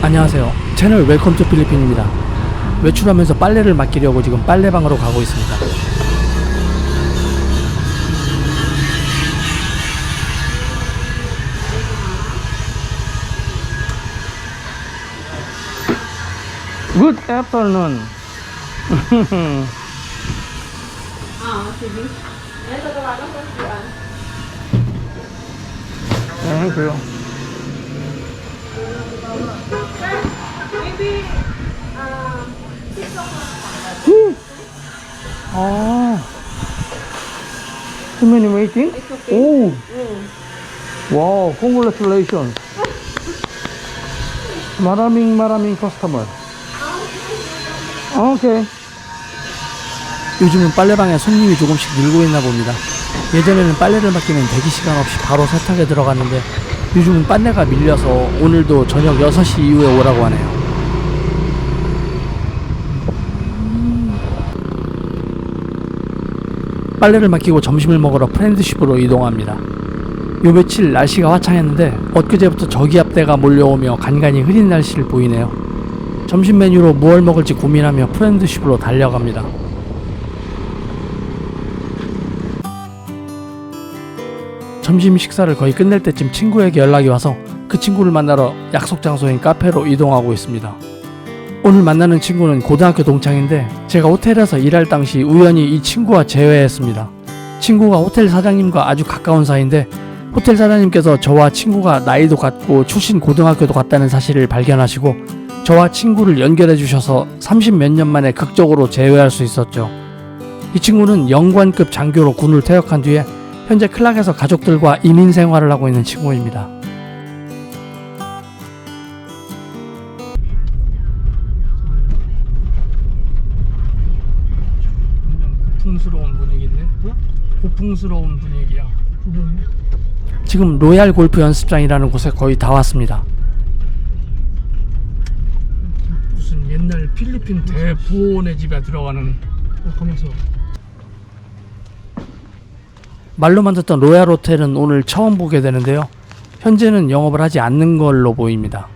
안녕하세요. 채널 웰컴 투 필리핀입니다. 외출하면서 빨래를 맡기려고 지금 빨래방으로 가고 있습니다. Good afternoon. Ah. Thank you. Maybe, um, six o'clock. Ah. Too many waiting? It's okay. Oh, Mm. wow, congratulations. 마라밍 마라밍 커스터머. 오케이. 요즘은 빨래방에 손님이 조금씩 늘고 있나 봅니다. 예전에는 빨래를 맡기면 대기 시간 없이 바로 세탁에 들어갔는데 요즘은 빨래가 밀려서 오늘도 저녁 6시 이후에 오라고 하네요. 빨래를 맡기고 점심을 먹으러 프렌드십으로 이동합니다. 요 며칠 날씨가 화창했는데 엊그제부터 저기압대가 몰려오며 간간히 흐린 날씨를 보이네요. 점심 메뉴로 무얼 먹을지 고민하며 프렌드십으로 달려갑니다. 점심 식사를 거의 끝낼 때쯤 친구에게 연락이 와서 그 친구를 만나러 약속 장소인 카페로 이동하고 있습니다. 오늘 만나는 친구는 고등학교 동창인데 제가 호텔에서 일할 당시 우연히 이 친구와 재회했습니다. 친구가 호텔 사장님과 아주 가까운 사이인데 호텔 사장님께서 저와 친구가 나이도 같고 출신 고등학교도 같다는 사실을 발견하시고 저와 친구를 연결해 주셔서 30 몇 년 만에 극적으로 재회할 수 있었죠. 이 친구는 영관급 장교로 군을 퇴역한 뒤에 현재 클락에서 가족들과 이민 생활을 하고 있는 친구입니다. 고풍스러운 분위기인데? 고풍스러운 분위기야. 지금 로얄 골프 연습장이라는 곳에 거의 다 왔습니다. 무슨 옛날 필리핀 대부원의 집에 들어가는 가면서 말로만 듣던 로얄 호텔은 오늘 처음 보게 되는데요. 현재는 영업을 하지 않는 걸로 보입니다.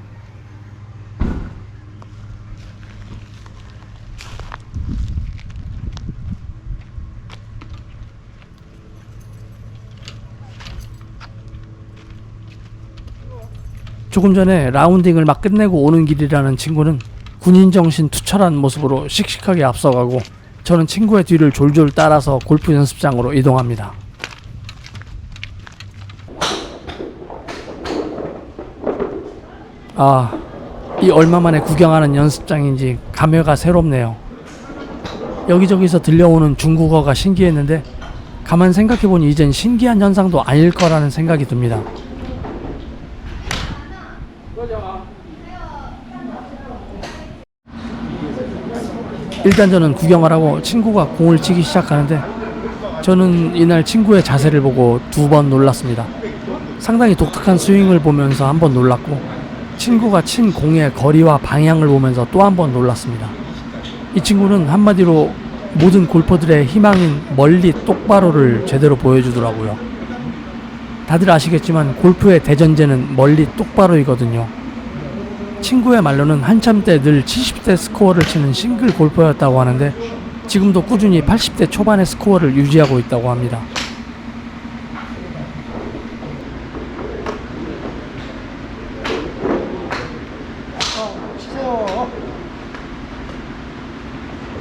조금 전에 라운딩을 막 끝내고 오는 길이라는 친구는 군인 정신 투철한 모습으로 씩씩하게 앞서가고 저는 친구의 뒤를 졸졸 따라서 골프 연습장으로 이동합니다. 아, 이 얼마 만에 구경하는 연습장인지 감회가 새롭네요. 여기저기서 들려오는 중국어가 신기했는데 가만 생각해보니 이젠 신기한 현상도 아닐 거라는 생각이 듭니다. 일단 저는 구경을 하고 친구가 공을 치기 시작하는데 저는 이날 친구의 자세를 보고 두 번 놀랐습니다. 상당히 독특한 스윙을 보면서 한 번 놀랐고 친구가 친 공의 거리와 방향을 보면서 또 한 번 놀랐습니다. 이 친구는 한마디로 모든 골퍼들의 희망인 멀리 똑바로를 제대로 보여주더라고요. 다들 아시겠지만 골프의 대전제는 멀리 똑바로이거든요. 친구의 말로는 한참 때 늘 70대 스코어를 치는 싱글 골퍼였다고 하는데 지금도 꾸준히 80대 초반의 스코어를 유지하고 있다고 합니다.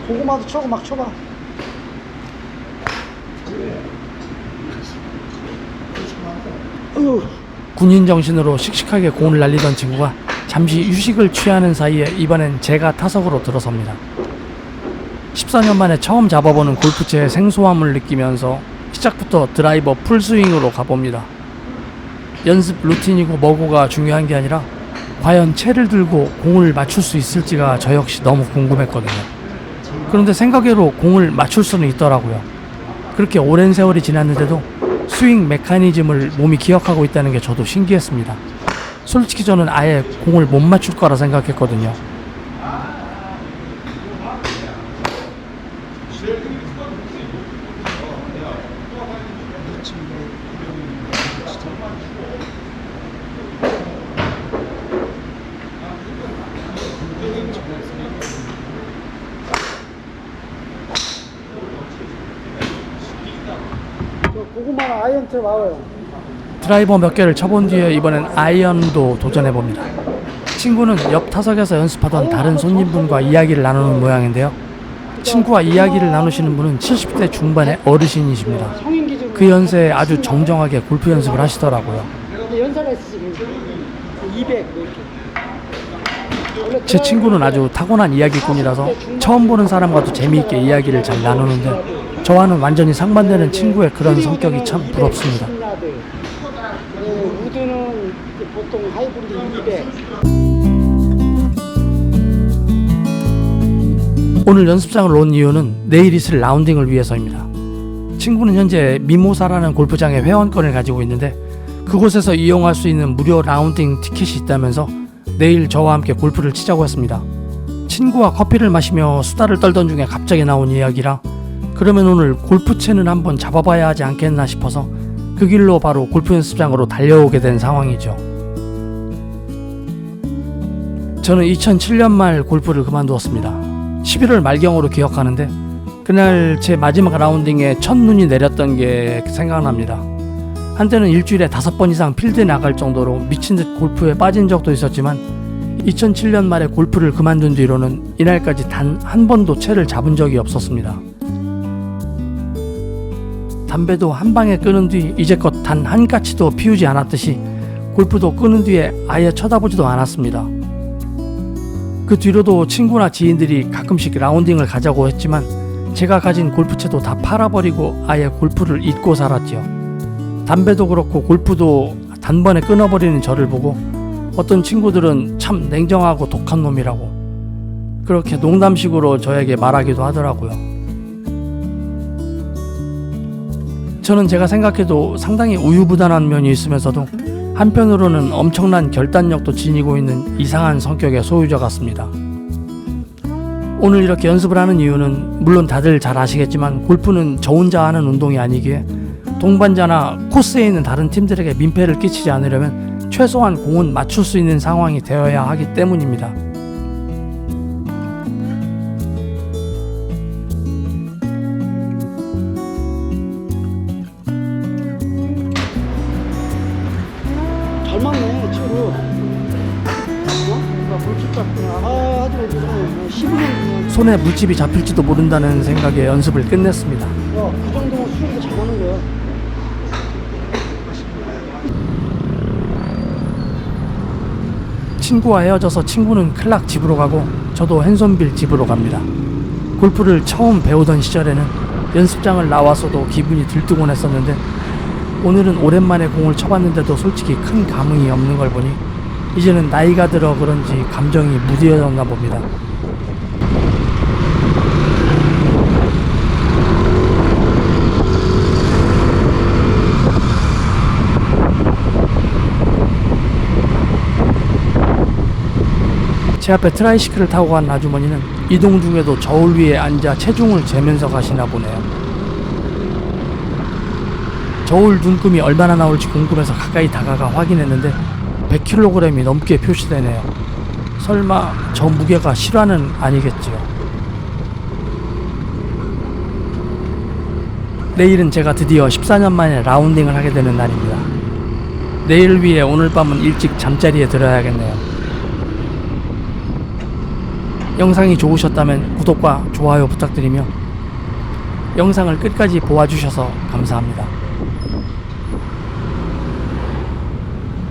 고구마도 쳐고 막 쳐봐. 으, 군인 정신으로 씩씩하게 공을 날리던 친구가 잠시 휴식을 취하는 사이에 이번엔 제가 타석으로 들어섭니다. 14년 만에 처음 잡아보는 골프채의 생소함을 느끼면서 시작부터 드라이버 풀스윙으로 가봅니다. 연습 루틴이고 뭐고가 중요한 게 아니라 과연 채를 들고 공을 맞출 수 있을지가 저 역시 너무 궁금했거든요. 그런데 생각외로 공을 맞출 수는 있더라고요. 그렇게 오랜 세월이 지났는데도 스윙 메커니즘을 몸이 기억하고 있다는 게 저도 신기했습니다. 솔직히 저는 아예 공을 못 맞출 거라 생각했거든요. 아, 아이언트 와요. 드라이버 몇 개를 쳐본 뒤에 이번엔 아이언도 도전해 봅니다. 친구는 옆 타석에서 연습하던 다른 손님분과 이야기를 나누는 모양인데요. 친구와 이야기를 나누시는 분은 70대 중반의 어르신이십니다. 그 연세에 아주 정정하게 골프 연습을 하시더라고요. 연세가 있으시고 200뭐 이렇게. 원래 제 친구는 아주 타고난 이야기꾼이라서 처음 보는 사람과도 재미있게 이야기를 잘 나누는데 저와는 완전히 상반되는 친구의 그런 성격이 참 부럽습니다. 우드는 보통 하이브리드 200. 오늘 연습장을 온 이유는 내일 있을 라운딩을 위해서입니다. 친구는 현재 미모사라는 골프장에 회원권을 가지고 있는데 그곳에서 이용할 수 있는 무료 라운딩 티켓이 있다면서 내일 저와 함께 골프를 치자고 했습니다. 친구와 커피를 마시며 수다를 떨던 중에 갑자기 나온 이야기라 그러면 오늘 골프채는 한번 잡아봐야 하지 않겠나 싶어서 그 길로 바로 골프 연습장으로 달려오게 된 상황이죠. 저는 2007년 말 골프를 그만두었습니다. 11월 말경으로 기억하는데 그날 제 마지막 라운딩에 첫눈이 내렸던 게 생각납니다. 한때는 일주일에 다섯 번 이상 필드에 나갈 정도로 미친 듯 골프에 빠진 적도 있었지만 2007년 말에 골프를 그만둔 뒤로는 이날까지 단 한 번도 채를 잡은 적이 없었습니다. 담배도 한 방에 끊은 뒤 이제껏 단 한 가치도 피우지 않았듯이 골프도 끊은 뒤에 아예 쳐다보지도 않았습니다. 그 뒤로도 친구나 지인들이 가끔씩 라운딩을 가자고 했지만 제가 가진 골프채도 다 팔아버리고 아예 골프를 잊고 살았지요. 담배도 그렇고 골프도 단번에 끊어버리는 저를 보고 어떤 친구들은 참 냉정하고 독한 놈이라고 그렇게 농담식으로 저에게 말하기도 하더라고요. 저는 제가 생각해도 상당히 우유부단한 면이 있으면서도 한편으로는 엄청난 결단력도 지니고 있는 이상한 성격의 소유자 같습니다. 오늘 이렇게 연습을 하는 이유는 물론 다들 잘 아시겠지만 골프는 저 혼자 하는 운동이 아니기에 동반자나 코스에 있는 다른 팀들에게 민폐를 끼치지 않으려면 최소한 공은 맞출 수 있는 상황이 되어야 하기 때문입니다. 손에 물집이 잡힐지도 모른다는 생각에 연습을 끝냈습니다. 야, 그 정도면 수익이 잘 맞는 거야. 친구와 헤어져서 친구는 클락 집으로 가고 저도 핸손빌 집으로 갑니다. 골프를 처음 배우던 시절에는 연습장을 나와서도 기분이 들뜨곤 했었는데 오늘은 오랜만에 공을 쳐봤는데도 솔직히 큰 감흥이 없는 걸 보니 이제는 나이가 들어 그런지 감정이 무뎌졌나 봅니다. 제 앞에 트라이시클을 타고 간 아주머니는 이동 중에도 저울 위에 앉아 체중을 재면서 가시나 보네요. 저울 눈금이 얼마나 나올지 궁금해서 가까이 다가가 확인했는데 100kg이 넘게 표시되네요. 설마 저 무게가 실화는 아니겠지요. 내일은 제가 드디어 14년 만에 라운딩을 하게 되는 날입니다. 내일을 위해 오늘 밤은 일찍 잠자리에 들어야겠네요. 영상이 좋으셨다면 구독과 좋아요 부탁드리며 영상을 끝까지 보아주셔서 감사합니다.